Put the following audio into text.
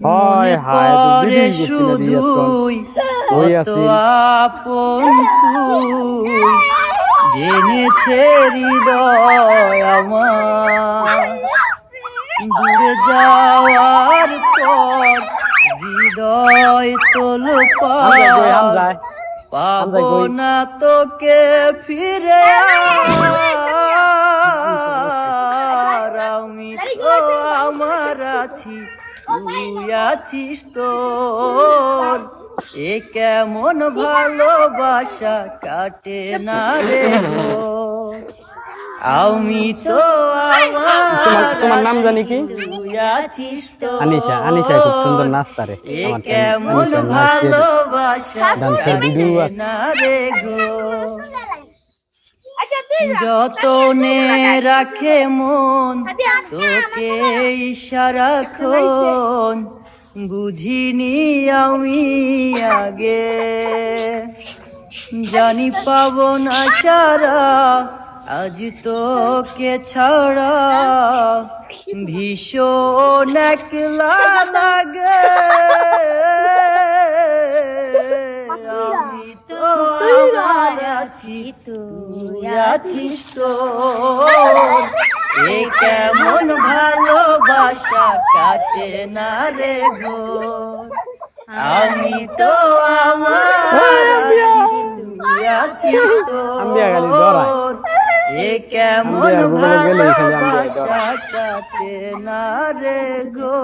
হয় হায় ওই আছি। আপন তুই জেনেছে হৃদয় আমার। দূরে যাওয়ার পর হৃদয় তোল পাবো না তোকে ফিরে আমি তো আমার আছি। তুই আছিস তোর এ কেমন ভালোবাসা কাটে না রে। আমি তো তোমার- নাম জানি কি? আনিশা আনিশা খুব সুন্দর নাচতা রে আমার ডান্সের ভিডিও আছে। যতনে রাখে মন, তোকে সারাক্ষণ বুঝিনি আমি আগে। জানি পাবো না সারা, আজ তোকে ছাড়া ভীষণ একলা লাগে। আমি তো আমার আছি তুই আছিস তো এ কেমন ভালোবাসা কাটে না রে গো আমি তো আমার তুই আছিস তো। এ কেমন। ভালোবাসা কাটে না রে গো